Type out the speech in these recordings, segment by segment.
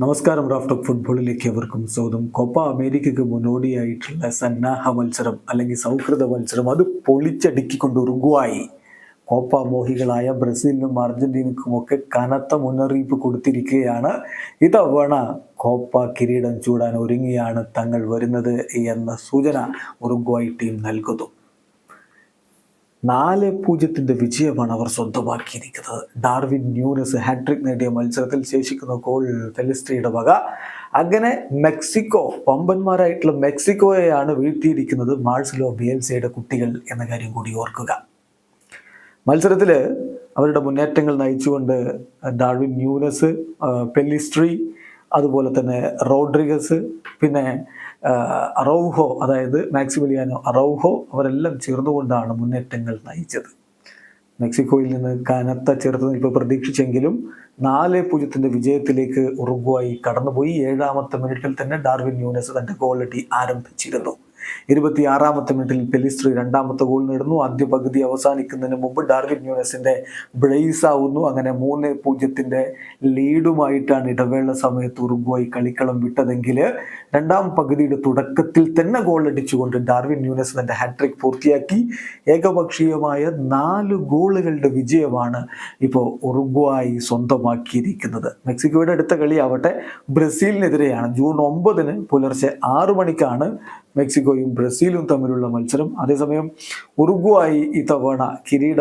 നമസ്കാരം raft of ഫുട്ബോളിലേക്ക് അവർക്കും സ്വാഗതം. കൊപ്പ അമേരിക്കയ്ക്ക് മുന്നോടിയായിട്ടുള്ള സന്നാഹ മത്സരം അല്ലെങ്കിൽ സൗഹൃദ മത്സരം അത് പൊളിച്ചടുക്കിക്കൊണ്ട് ഉറുഗുവായി. കോപ്പ മോഹികളായ ബ്രസീലിനും അർജന്റീനക്കും ഒക്കെ കനത്ത മുന്നറിയിപ്പ് കൊടുത്തിരിക്കുകയാണ്. ഇതവണ കോപ്പ കിരീടം ചൂടാൻ ഒരുങ്ങിയാണ് തങ്ങൾ വരുന്നത് എന്ന സൂചന ഉറുഗ്വായി ടീം നൽകുന്നു. നാല് പൂജ്യത്തിന്റെ വിജയമാണ് അവർ സ്വന്തമാക്കിയിരിക്കുന്നത്. ഡാർവിൻ ന്യൂനസ് ഹാട്രിക് നേടിയ മത്സരത്തിൽ ശേഷിക്കുന്ന ഗോൾ ഫെലിസ്ട്രിയുടെ വക. അങ്ങനെ മെക്സിക്കോ പമ്പന്മാരായിട്ടുള്ള മെക്സിക്കോയെയാണ് വീഴ്ത്തിയിരിക്കുന്നത് മാർസലോ ബിയൽസയുടെ കുട്ടികൾ എന്ന കാര്യം കൂടി ഓർക്കുക. മത്സരത്തിൽ അവരുടെ മുന്നേറ്റങ്ങൾ നയിച്ചുകൊണ്ട് ഡാർവിൻ ന്യൂനസ് പെലിസ്ട്രി അതുപോലെ തന്നെ റോഡ്രിഗസ് പിന്നെ റൗഹോ അതായത് മാക്സിമിലിയാനോ അറൗഹോ അവരെല്ലാം ചേർന്നുകൊണ്ടാണ് മുന്നേറ്റങ്ങൾ നയിച്ചത്. മെക്സിക്കോയിൽ നിന്ന് കനത്ത ചെറുത്തുനിൽപ്പ് പ്രതീക്ഷിച്ചെങ്കിലും നാല് പൂജ്യത്തിന്റെ വിജയത്തിലേക്ക് ഉറുഗ്വായി കടന്നുപോയി. ഏഴാമത്തെ മിനിറ്റിൽ തന്നെ ഡാർവിൻ ന്യൂനസ് തന്റെ ഗോളടി ആരംഭിച്ചിരുന്നു. ഇരുപത്തിയാറാമത്തെ മിനിറ്റിൽ പെലിസ്ട്രി രണ്ടാമത്തെ ഗോൾ നേടുന്നു. ആദ്യ പകുതി അവസാനിക്കുന്നതിന് മുമ്പ് ഡാർവിൻ ന്യൂനസിന്റെ ബ്രേസ് ആവുന്നു. അങ്ങനെ മൂന്ന് പൂജ്യത്തിന്റെ ലീഡുമായിട്ടാണ് ഇടവേള സമയത്ത് ഉറുഗ്വായി കളിക്കളം വിട്ടതെങ്കിൽ രണ്ടാം പകുതിയുടെ തുടക്കത്തിൽ തന്നെ ഗോൾ അടിച്ചുകൊണ്ട് ഡാർവിൻ ന്യൂനസ് തന്റെ ഹാട്രിക് പൂർത്തിയാക്കി. ഏകപക്ഷീയമായ നാല് ഗോളുകളുടെ വിജയമാണ് ഇപ്പോൾ ഉറുഗ്വായി സ്വന്തമാക്കിയിരിക്കുന്നത്. മെക്സിക്കോയുടെ അടുത്ത കളിയാവട്ടെ. ബ്രസീലിനെതിരെയാണ്. ജൂൺ ഒമ്പതിന് പുലർച്ചെ ആറു മണിക്കാണ് മെക്സിക്കോയും ബ്രസീലും തമ്മിലുള്ള മത്സരം. അതേസമയം ഉറുഗ്വായി ഇത്തവണ കിരീട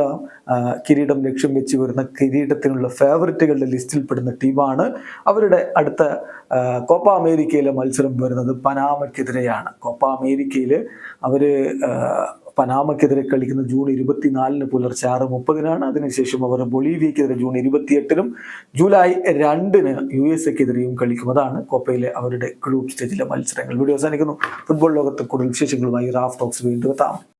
കിരീടം ലക്ഷ്യം വെച്ച് വരുന്ന കിരീടത്തിനുള്ള ഫേവറിറ്റുകളുടെ ലിസ്റ്റിൽപ്പെടുന്ന ടീമാണ് അവരുടെ അടുത്ത കോപ്പ അമേരിക്കയിലെ മത്സരം വരുന്നത് പനാമയ്ക്കെതിരെയാണ്. കോപ്പ അമേരിക്കയിൽ അവർ പനാമയ്ക്കെതിരെ കളിക്കുന്ന ജൂൺ ഇരുപത്തിനാലിന് പുലർച്ചെ ആറ് മുപ്പതിനാണ്. അതിനുശേഷം അവർ ബൊളീവിയക്കെതിരെ ജൂൺ ഇരുപത്തിയെട്ടിനും ജൂലൈ രണ്ടിന് യു എസ് എക്കെതിരെയും കളിക്കും. അതാണ് കോപ്പയിലെ അവരുടെ ഗ്രൂപ്പ് സ്റ്റേജിലെ മത്സരങ്ങൾ. വീഡിയോ അവസാനിക്കുന്നു. ഫുട്ബോൾ ലോകത്ത് കൂടുതൽ വിശേഷങ്ങളുമായി റാഫ് ടോക്സ് വീണ്ടും എത്താം.